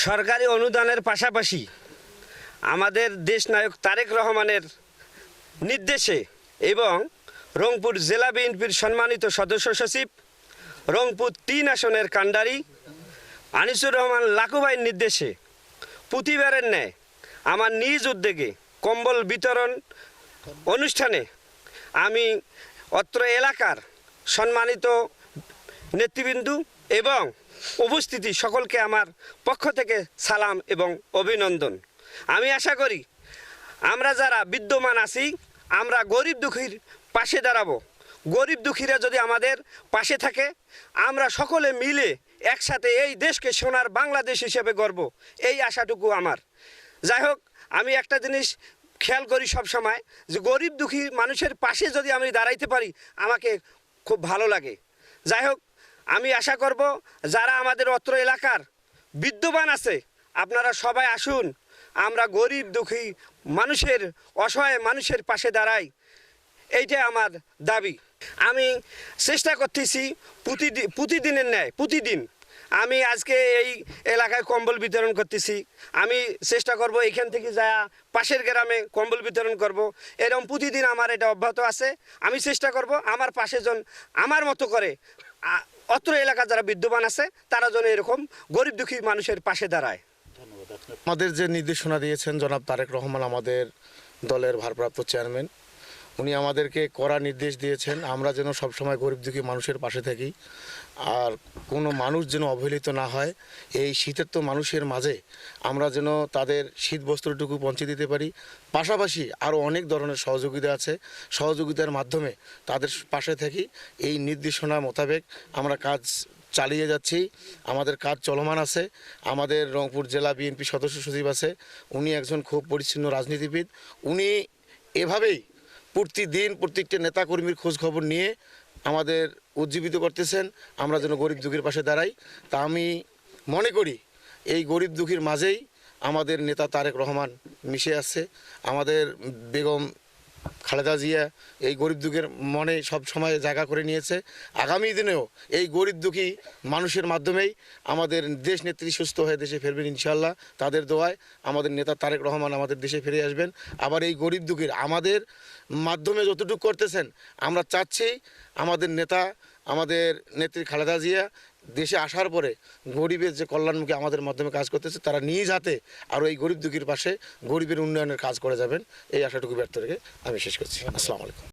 সরকারি অনুদানের পাশাপাশি আমাদের দেশ নায়ক তারেক রহমানের নির্দেশে এবং রংপুর জেলা বিএনপির সম্মানিত সদস্য সচিব, রংপুর তিন আসনের কাণ্ডারি আনিসুর রহমান লাকুবাইয়ের নির্দেশে প্রতিবারের ন্যায় আমার নিজ উদ্যোগে কম্বল বিতরণ অনুষ্ঠানে আমি অত্র এলাকার সম্মানিত নেতৃবৃন্দ এবং উপস্থিতি সকলকে আমার পক্ষ থেকে সালাম এবং অভিনন্দন। আমি আশা করি আমরা যারা বিদ্যমান আছি, আমরা গরিব দুঃখীর পাশে দাঁড়াবো। গরিব দুঃখীরা যদি আমাদের পাশে থাকে, আমরা সকলে মিলে একসাথে এই দেশকে সোনার বাংলাদেশ হিসেবে গর্ব এই আশাটুকু আমার। যাই হোক, আমি একটা জিনিস খেয়াল করি সব সময় যে গরিব দুঃখী মানুষের পাশে যদি আমি দাঁড়াইতে পারি, আমাকে খুব ভালো লাগে। যাই হোক আমি আশা করব যারা আমাদের অত্র এলাকার বিদ্যমান আছে, আপনারা সবাই আসুন, আমরা গরিব দুঃখী মানুষের, অসহায় মানুষের পাশে দাঁড়াই। এইটাই আমার দাবি। আমি চেষ্টা করতেছি প্রতিদিন প্রতিদিনের ন্যায়, প্রতিদিন। আমি আজকে এই এলাকায় কম্বল বিতরণ করতেছি। আমি চেষ্টা করব এইখান থেকে যা পাশের গ্রামে কম্বল বিতরণ করব। এরকম প্রতিদিন আমার এটা অব্যাহত আছে। আমি চেষ্টা করব আমার পাশে জন, আমার মতো করে অত্র এলাকা যারা বিদ্যমান আছে, তারা যেন এরকম গরিব দুঃখী মানুষের পাশে দাঁড়ায়। আমাদের যে নির্দেশনা দিয়েছেন জনাব তারেক রহমান, আমাদের দলের ভারপ্রাপ্ত চেয়ারম্যান উনি আমাদেরকে কড়া নির্দেশ দিয়েছেন, আমরা যেন সবসময় গরিব দুঃখী মানুষের পাশে থাকি। আর কোনো মানুষ যেন অবহেলিত না হয়, এই শীতের তো মানুষের মাঝে আমরা যেন তাদের শীত বস্ত্রটুকু পৌঁছে দিতে পারি। পাশাপাশি আরও অনেক ধরনের সহযোগিতা আছে, সহযোগিতার মাধ্যমে তাদের পাশে থাকি। এই নির্দেশনা মোতাবেক আমরা কাজ চালিয়ে যাচ্ছি, আমাদের কাজ চলমান আছে। আমাদের রংপুর জেলা বিএনপি সদস্য সচিব আছে, উনি একজন খুব পরিচ্ছন্ন রাজনীতিবিদ। উনি এভাবেই প্রতিদিন প্রত্যেকটা নেতাকর্মীর খোঁজ খবর নিয়ে আমাদের উজ্জীবিত করতেছেন, আমরা যেন গরিব দুঃখীর পাশে দাঁড়াই। তা আমি মনে করি, এই গরিব দুঃখীর মাঝেই আমাদের নেতা তারেক রহমান মিশে আছে। আমাদের বেগম খালেদা জিয়া এই গরিব দুঃখের মনে সব সময় জায়গা করে নিয়েছে। আগামী দিনেও এই গরিব দুঃখী মানুষের মাধ্যমেই আমাদের দেশ নেত্রী সুস্থ হয়ে দেশে ফিরবেন ইনশাল্লাহ তাদের দোয়ায় আমাদের নেতা তারেক রহমান আমাদের দেশে ফিরে আসবেন। আবার এই গরিব দুঃখীর আমাদের মাধ্যমে যতটুকু করতেছেন, আমরা চাচ্ছি আমাদের নেতা, আমাদের নেত্রী খালেদা জিয়া দেশে আসার পরে গরিবের যে কল্যাণমুখী আমাদের মাধ্যমে কাজ করতেছে, তারা নিজ হাতে আরও এই গরিব দুঃখীর পাশে গরিবের উন্নয়নের কাজ করে যাবেন। এই আশাটুকু ব্যর্থ রেখে আমি শেষ করছি। আসসালামু আলাইকুম।